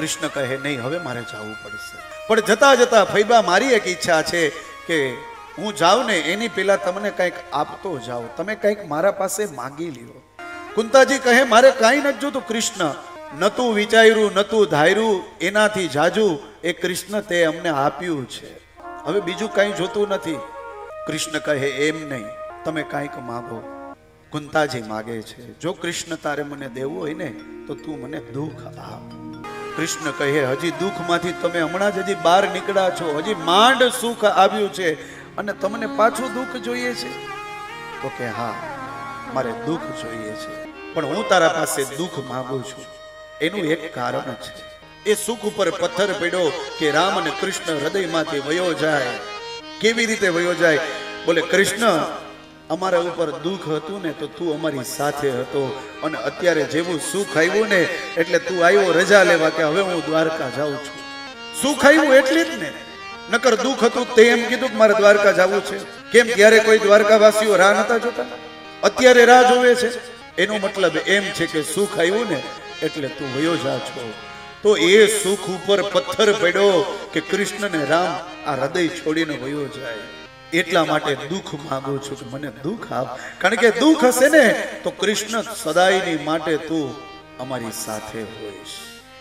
કૃષ્ણ કહે, નહીં, હવે મારે જવું પડશે. પણ જતા જતા ફૈબા, મારી એક ઈચ્છા છે કે હું જાઉં ને, એની પહેલા તમને કંઈક આપતો જાઉં. તમે કંઈક મારા પાસે માગી લ્યો. કુંતાજી કહે, મારે કાંઈ નથી જોતું, કૃષ્ણ. નતું વિચાર્યું નતું ધાર્યું, એનાથી જાજુ એ કૃષ્ણ તે અમને આપ્યું છે. હવે બીજું કાંઈ જોતું નથી. કૃષ્ણ કહે, એમ નહીં, તમે કાંઈક માગો. કુંતાજી માગે છે, જો કૃષ્ણ તારે મને દેવું હોય ને, તો તું મને દુઃખ આપ. કૃષ્ણ કહે, હજી દુઃખમાંથી તમે હમણાં જ હજી બહાર નીકળ્યા છો. હજી માંડ સુખ આવ્યું છે અને તમને પાછું દુઃખ જોઈએ છે. તો કે, હા, મારે દુઃખ જોઈએ છે. પણ હું તારા પાસે દુઃખ માંગુ છું. એનું એક કારણ છે. એ સુખ ઉપર પથ્થર પડ્યો કે રામ અને કૃષ્ણ હૃદયમાંથી વયો જાય. કેવી રીતે વયો જાય? બોલે, કૃષ્ણ અમારા ઉપર દુઃખ હતું ને તો તું અમારી સાથે હતો. અને અત્યારે જેવું સુખ આવ્યું ને, એટલે તું આવ્યો રજા લેવા કે હવે હું દ્વારકા જાઉં છું. સુખ આવ્યું એટલે જ ને. નકર દુઃખ હતું તે એમ કીધું કે મારે દ્વારકા જવું છે. કેમ ત્યારે કોઈ દ્વારકાવાસીઓ રાહ નતા જોતા? અત્યારે રાહ જોવે છે. એનો મતલબ એમ છે કે સુખ આવ્યું ને, એટલે તું વયો જા છો. તો એ સુખ ઉપર પથ્થર પડ્યો કે કૃષ્ણ ને રામ આ હૃદય છોડીને વયો જાય. એટલા માટે દુઃખ માંગુ છું કે મને દુઃખ આપ. કારણ કે દુઃખ હશે ને, તો કૃષ્ણ સદાયની માટે તું અમારી સાથે હોઈશ.